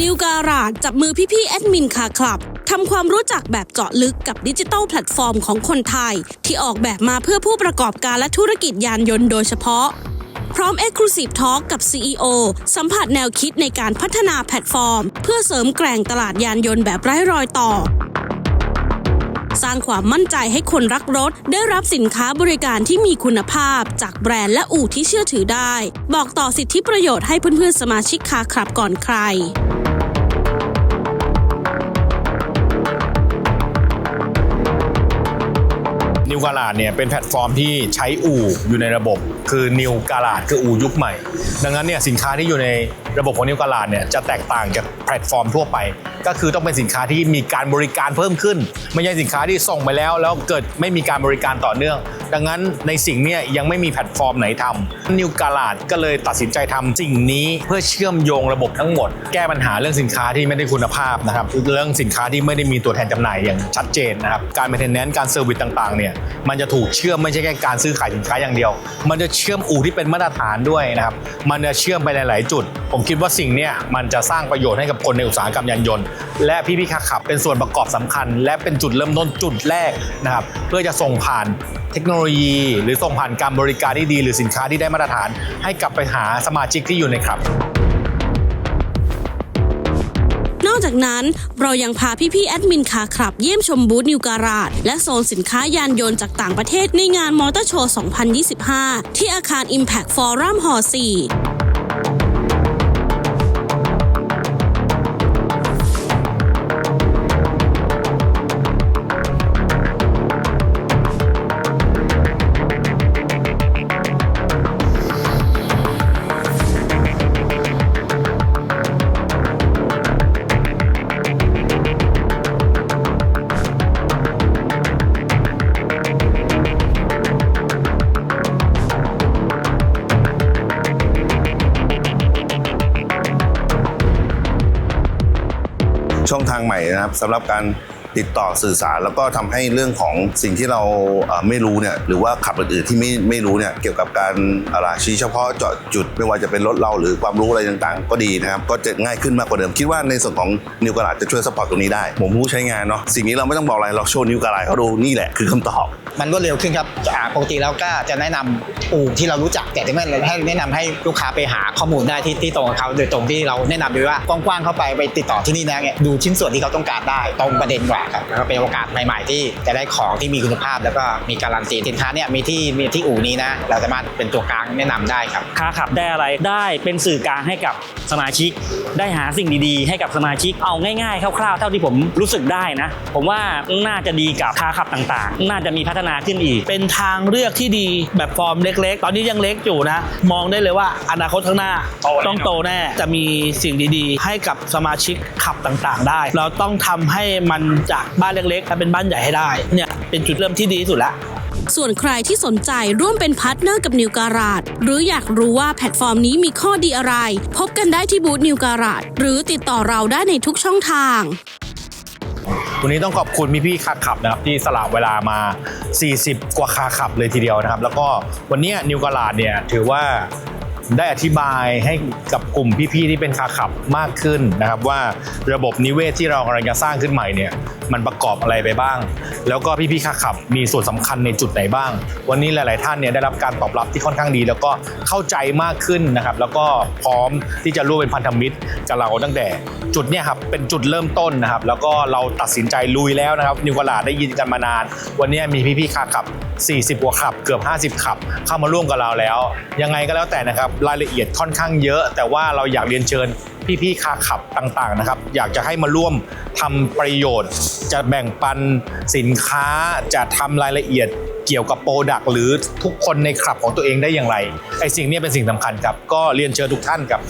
นิวการาดจับมือพี่ๆแอดมินคาคลับทำความรู้จักแบบเจาะลึกกับดิจิทัลแพลตฟอร์มของคนไทย ที่ออกแบบมาเพื่อผู้ประกอบการและธุรกิจยานยนต์โดยเฉพาะ พร้อม Exclusive Talk กับ CEO สัมผัสแนวคิดในการพัฒนาแพลตฟอร์ม เพื่อเสริมแกร่งตลาดยานยนต์แบบไร้รอยต่อ สร้างความมั่นใจให้คนรักรถ ได้รับสินค้าบริการที่มีคุณภาพ จากแบรนด์และอู่ที่เชื่อถือได้ บอกต่อสิทธิประโยชน์ให้เพื่อนๆสมาชิกคาครับก่อนใคร วกาลาดเนี่ยเป็นแพลตฟอร์มที่ใช้อู่อยู่ในระบบ คือนิวกาลาดคืออูยุคใหม่ ดังนั้นเนี่ยสินค้าที่อยู่ในระบบของนิวกาลาดเนี่ยจะแตกต่างจากแพลตฟอร์มทั่วไป ก็คือต้องเป็นสินค้าที่มีการบริการเพิ่มขึ้น ไม่ใช่สินค้าที่ส่งไปแล้ว แล้วเกิดไม่มีการบริการต่อเนื่อง ดังนั้นในสิ่งเนี้ยังไม่มีแพลตฟอร์มไหนทำนิวกาลาดก็เลยตัดสินใจทำสิ่งนี้เพื่อเชื่อมโยงระบบทั้งหมด แก้ปัญหาเรื่องสินค้าที่ไม่ได้คุณภาพนะครับเรื่องสินค้าที่ไม่ได้มีตัวแทนจำหน่ายอย่างชัดเจนนะครับการ maintenance การเซอร์วิสต่างๆเนี่ยมันจะถูกเชื่อมไม่ใช่แค่การซื้อขายสินค้าอย่างเดียว มันจะเชื่อมอู่ที่เป็นมาตรฐานด้วยนะครับ มันจะเชื่อมไปหลาย ๆ จุด ผมคิดว่าสิ่งนี้มันจะสร้างประโยชน์ให้กับคนในอุตสาหกรรมยานยนต์ และพี่พี่ขับขับเป็นส่วนประกอบสำคัญ และเป็นจุดเริ่มต้นจุดแรกนะครับ เพื่อจะส่งผ่านเทคโนโลยี หรือส่งผ่านการบริการที่ดี หรือสินค้าที่ได้มาตรฐาน ให้กลับไปหาสมาชิกที่อยู่ในครับ จากนั้นเรายังพาพี่ๆแอดมินคาคลับเยี่ยมชมบูธนิวการาดและโซนสินค้ายานยนต์จากต่างประเทศในงานมอเตอร์โชว์ 2025 ที่อาคาร Impact Forum Hall 4 ช่องทางใหม่นะครับสำหรับการ ติดต่อสื่อสาร แล้วก็ทำให้เรื่องของสิ่งที่เราไม่รู้เนี่ยหรือว่าขับอื่นๆที่ไม่ไม่รู้เนี่ยเกี่ยวกับการอะไรชี้เฉพาะเจาะจุดไม่ว่าจะเป็นรถเราหรือความรู้อะไรต่างๆ ก็ดีนะครับก็จะง่ายขึ้นมากกว่าเดิมคิดว่าในส่วนของนิวกระดาษจะช่วยสปอร์ตตรงนี้ได้ ผมผู้ใช้งานเนาะสิ่งนี้เราไม่ต้องบอกอะไรเราโชว์นิวกระดาษเขาดูนี่แหละคือคำตอบมันรวดเร็วขึ้นครับปกติแล้วก็จะแนะนำอู่ที่เรารู้จักแต่ที่ไม่ให้แนะนำให้ลูกค้าไปหาข้อมูลได้ที่ที่ตรงกับเขาโดยตรงที่เราแนะนำด้วยว่ากว้างๆเข้าไปไปติดต่อที่นี่นะเนี่ยดูชิ้นส่วนที่เขาต้องการได้ตรงประเด็นกว่าครับแล้วก็เป็นโอกาสใหม่ ๆ ที่จะได้ของที่มีคุณภาพ แล้วก็มีการันตีสินค้าเนี่ยมีที่มีที่อู่นี้นะ เราสามารถเป็นตัวกลางแนะนำได้ครับค้าขับได้อะไรได้เป็นสื่อกลางให้กับสมาชิก ได้หาสิ่งดีๆ ให้กับสมาชิกเอาง่ายๆคร่าวๆ เท่าที่ผมรู้สึกได้นะ ผมว่าน่าจะดีกับค้าขับต่างๆ น่าจะมีพัฒนาขึ้นอีก เป็นทางเลือกที่ดีแบบฟอร์มเล็ก ๆ ตอนนี้ยังเล็กอยู่นะ มองได้เลยว่าอนาคตข้างหน้าโตแน่ต้องโตแน่จะมีสิ่งดีๆ ให้กับสมาชิกขับต่างๆ ได้ เราต้องทำให้มันจากบ้านเล็กๆกลายเป็นบ้านใหญ่ให้ได้เนี่ยเป็นจุดเริ่มที่ดีที่สุดแล้วส่วนใครที่สนใจร่วมเป็นพาร์ทเนอร์กับนิวการาดหรืออยากรู้ว่าแพลตฟอร์มนี้มีข้อดีอะไร พบกันได้ที่บูธนิวการาดหรือติดต่อเราได้ในทุกช่องทางวันนี้ต้องขอบคุณพี่ๆคาขับนะครับที่สละเวลามา 40 กว่าคาขับเลยทีเดียวนะครับ แล้วก็วันเนี้นิวกาลาดเนี่ยถือว่า ได้อธิบายให้กับกลุ่มพี่ๆที่เป็นคาขับมากขึ้นนะครับว่าระบบนิเวศที่เรากำลังจะสร้างขึ้นใหม่เนี่ยมันประกอบอะไรไปบ้าง แล้วก็พี่ๆคาขับมีส่วนสำคัญในจุดไหนบ้าง วันนี้หลาย ๆ ท่านเนี่ยได้รับการตอบรับที่ค่อนข้างดี แล้วก็เข้าใจมากขึ้นนะครับแล้วก็พร้อมที่จะร่วมเป็นพันธมิตรกับเราตั้งแต่จุดเนี่ยครับเป็นจุดเริ่มต้นนะครับแล้วก็เราตัดสินใจลุยแล้วนะครับนิวกลาดได้ยินกันมานาน วันนี้มีพี่ๆคาขับ 40กว่าขับ เกือบ 50ขับเข้ามาร่วมกับเราแล้ว ยังไงก็แล้วแต่นะครับรายละเอียดค่อนข้างเยอะ แต่ว่าเราอยากเรียนเชิญพี่ๆคาขับต่างๆนะครับ อยากจะให้มาร่วมทำประโยชน์ จะแบ่งปันสินค้าจะทำรายละเอียดเกี่ยวกับโปรดักต์หรือทุกคนในคลับของตัวเองได้อย่างไรไอ้สิ่งนี้เป็นสิ่งสำคัญครับ ก็เรียนเชิญทุกท่านครับ